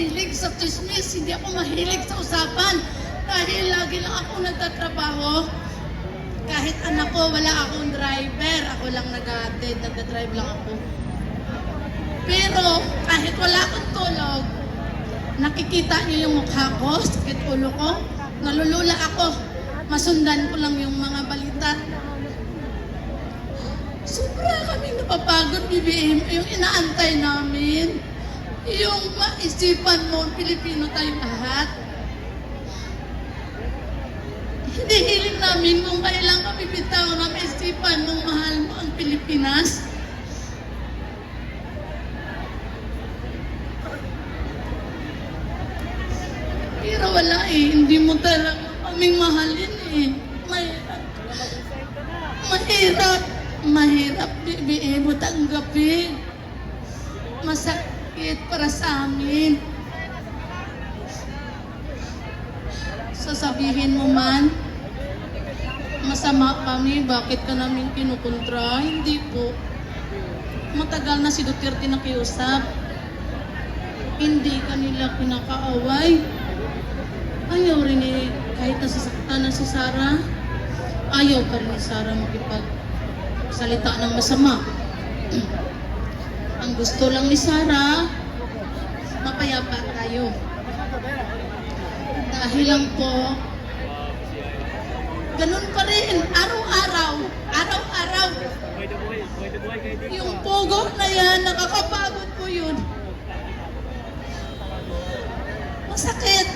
mahilig sa chismis, hindi ako mahilig sa usapan. Dahil lagi lang ako nagtatrabaho. Kahit anak ko, wala akong driver. Ako lang nag-attend, nagda-drive lang ako. Pero kahit wala akong tulog, nakikita niyo yung mukha ko, sakit ulo ko, nalulula ako. Masundan ko lang yung mga balita. Sobra kaming napapagod, BBM, yung inaantay namin. Yung maisipan mo, Pilipino tayong lahat. Hindi hiling namin kung kailan kami bitaw na maisipan mong mahal mo ang Pilipinas. Pero wala eh, hindi mo talaga kaming mahalin eh. Mahirap. Mahirap. Mahirap, BBM mo tanggapin. Masakit para sa amin. Sasabihin mo man, masama kami, bakit ka namin kinukontra? Hindi po. Matagal na si Duterte nakiusap. Hindi kanila kinakaaway. Ayaw rin eh, kahit nasasaktan na si Sarah, ayaw pa rin ni Sarah makipagsalita ng masama. Ang gusto lang ni Sarah, mapayapa tayo. Dahil lang po, ganun pa rin, araw-araw, araw-araw, yung pogo na yan, nakakapagod po yun. Masakit.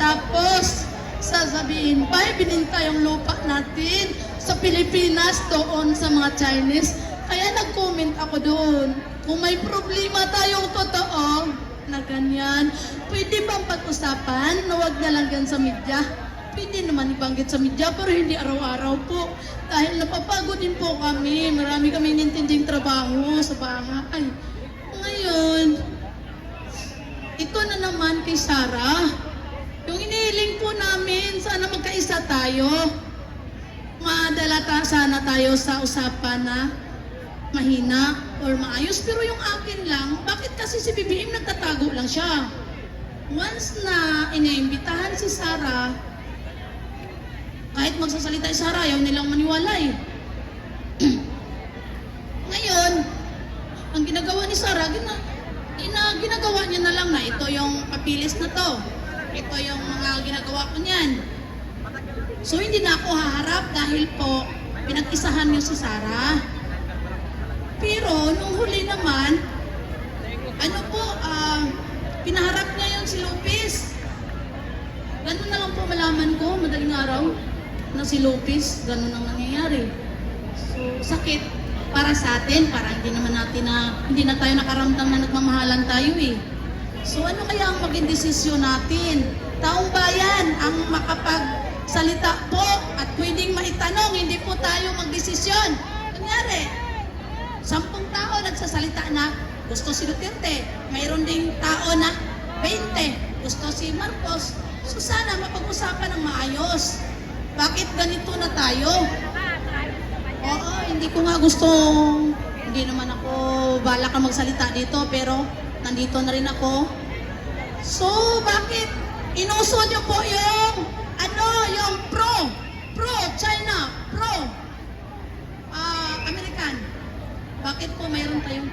Tapos, sasabihin pa, bininta yung lupa natin sa Pilipinas doon sa mga Chinese. Kaya nag-comment ako doon. Kung may problema tayong totoo na ganyan, pwede bang pag-usapan na wag na lang sa media? Pwede naman ibanggit sa media pero hindi araw-araw po. Dahil napapagod din po kami. Marami kami nintinding trabaho sa bahay. Ngayon, ito na naman kay Sarah. Yung inihiling po namin, sana magkaisa tayo. Madala ta sana tayo sa usapan na mahina or maayos. Pero yung akin lang, bakit kasi si BBM nagtatago lang siya? Once na iniimbitahan si Sarah, kahit magsasalita si Sarah, ayaw nilang maniwala eh. Ngayon, ang ginagawa ni Sarah, gina, ina, ginagawa niya na lang na ito yung papilis na to. Ito yung mga ginagawa ko niyan. So hindi na ako haharap dahil po pinag-isahan niyo si Sarah. Pero nung huli naman, ano po, ah, pinaharap niya yung si Lopez. Ganun na lang po malaman ko, madaling araw, na si Lopez, ganun ang nangyayari. So, sakit para sa atin, para hindi naman natin na, hindi na tayo nakaramdam na nagmamahalan tayo eh. So ano kaya ang maging desisyon natin? Taong bayan ang makapagsalita po at pwedeng maitanong, hindi po tayo magdesisyon. Kunyari, nagsasalita na gusto si Duterte. Mayroon ding tao na 20 gusto si Marcos. So sana mapag-usapan ng maayos. Bakit ganito na tayo? Oo, hindi ko nga gusto, hindi naman ako balak na magsalita dito, pero nandito na rin ako. So, bakit inuso niyo po yung, ano, yung pro, pro China, pro Bakit po mayroon tayong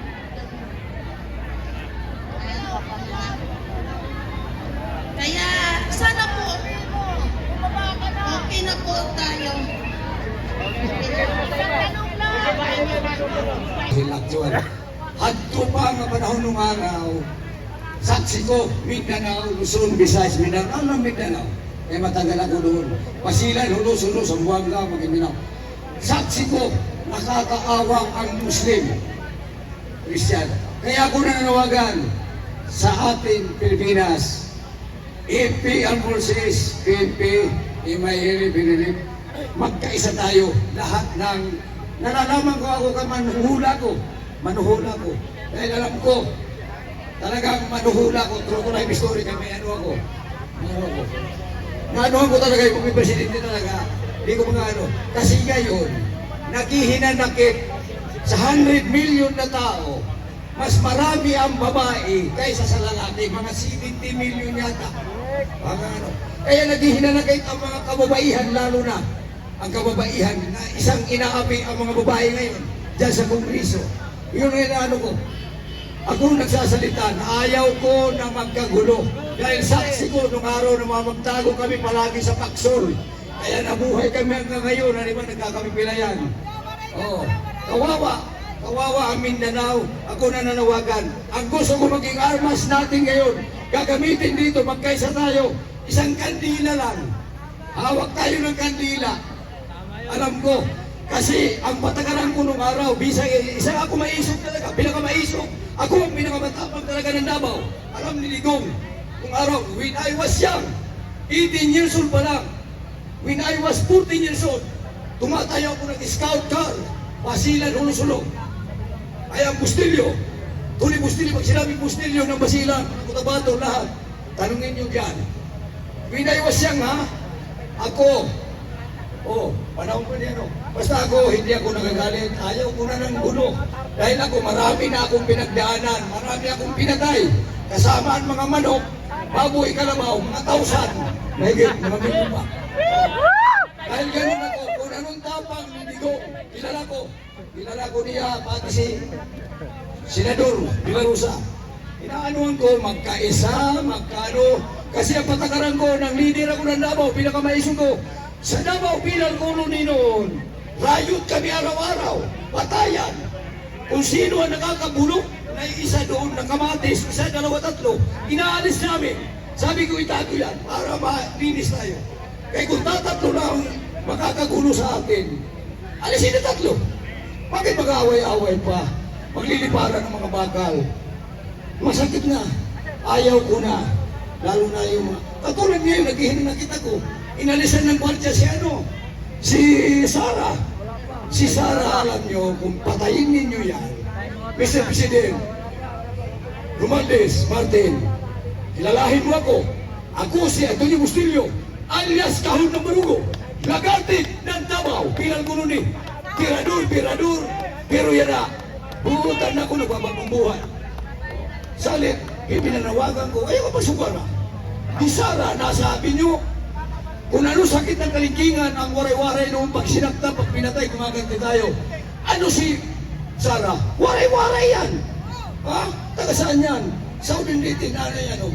kaya sana po okay na po tayo. Hilaktuan. Hadto pa nga panahon ng araw, saksi ko, Mindanao, Luzon, Visayas, Mindanao, ano Mindanao? Eh matagal ako doon. Pasilan, hulos-hulos, ang buwang lang, Mindanao. Saksi ko, nakakaawa ang Muslim, Christian. Kaya ako nananawagan sa ating Pilipinas, AP Armed Forces, PNP, MIL, Binilip, magkaisa tayo lahat ng nalalaman ko ako ka manuhula ko manuhula ko. Dahil alam ko talagang manuhula ko true ko life story kaya may ano ako may ano ako. Naanuhan ko talaga yung presidente talaga. Hindi ko mga ano. Kasi ngayon naghihinanakit sa 100 million na tao mas marami ang babae kaysa sa lalaki. Mga 70 million yata. Mga ano. Kaya naghihinanagay ang mga kababaihan lalo na ang kababaihan na isang inaapi ang mga babae ngayon dyan sa Kongreso. Yun ang inaano ko. Ako nagsasalita na ayaw ko na magkagulo. Dahil saksi ko nung araw na mamagtago kami palagi sa Paksol. Kaya nabuhay kami hanggang ngayon. Ano ba nagkakamipilayan? Oo. Kawawa. Kawawa ang Mindanao. Ako na nanawagan. Ang gusto ko maging armas natin ngayon. Gagamitin dito. Magkaisa tayo. Isang kandila lang. Hawak tayo ng kandila. Alam ko, kasi ang patakaran ko nung araw, bisang isa ako maisog talaga, pinakamaisog. Ako ang pinakamatapang talaga ng Davao. Alam ni Ligong, nung araw, when I was young, 18 years old pa lang, was 14 years old, tumatayo ako ng scout car, Basilan, Hulusulong. Ay ang Bustilyo. Tuli Bustilyo, pag sinabing Bustilyo ng Basilan, Cotabato, lahat, tanungin niyo dyan. When I was young, ha? Ako, Oh, panahon ko niya, no? Basta ako, hindi ako nagagalit. Ayaw ko na ng gulo. Dahil ako, marami na akong pinagdaanan. Marami akong pinatay. Kasama ang mga manok, baboy, kalabaw, mga tausan. Mahigit, mga pa. Dahil ganun ako, kung anong tapang, hindi ko, kilala ko. Kilala ko niya, pati si Senador Villarusa. Inaanuan ko, magkaisa, magkano. Kasi ang patakaran ko, ng leader ako ng Davao, pinakamaisog ko. Sa Davao, bilang koloni noon, rayot kami araw-araw, patayan. Kung sino ang nakakabulok, na isa doon ng kamatis, isa, dalawa, tatlo, inaalis namin. Sabi ko, itago yan, para malinis tayo. Kaya kung tatatlo lang makakagulo sa akin, alisin na tatlo. Bakit mag-away-away pa? Magliliparan ng mga bakal. Masakit na. Ayaw ko na. Lalo na yung. Katulad ngayon, naghihiling na kita ko. Inalisan ng kwartya si ano? Si Sara. Si Sara, alam nyo, kung patayin ninyo yan, Mr. President, Romandes Martin, kilalahin mo ako. Ako si Antonio Bustillo, alias Kahon ng Barugo, lagartit ng Davao, bilang kuno ni Pirador, Pirador, pero yan na, buutan na ako nagbabagong buhay. Salit, ipinanawagan ko, ayaw ko pasugara. Di Sara, nasabi nyo, kung ano sakit ng kalingkingan ang waray-waray noong pag sinakta, pag pinatay, kumaganti tayo. Ano si Sara? Waray-waray yan. Ha? Taga saan yan? Southern Leyte, nanay yan. Oh.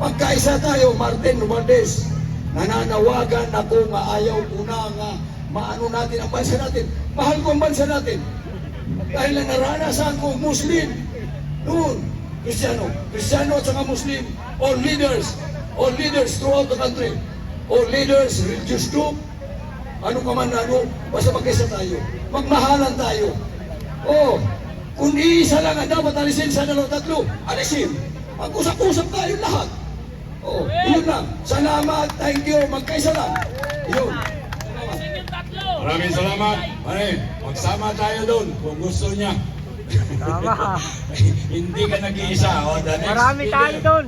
Pagkaisa tayo, Martin Romaldes, nananawagan ako nga ayaw ko na nga maano natin ang bansa natin. Mahal ko ang bansa natin. Dahil na naranasan ko Muslim noon, Kristiyano, Kristiyano at saka Muslim, all leaders, all leaders throughout the country, all leaders, religious group, ano ka man ano, basta magkaisa tayo. Magmahalan tayo. Oh, kung iisa lang ang dapat alisin sa dalawa tatlo, alisin. Mag-usap-usap tayo lahat. Oh, yun lang. Salamat, thank you, magkaisa lang. Yun. Maraming salamat. Pare, magsama tayo doon kung gusto niya. Tama. Hindi ka nag-iisa. O, the next Marami tayo doon.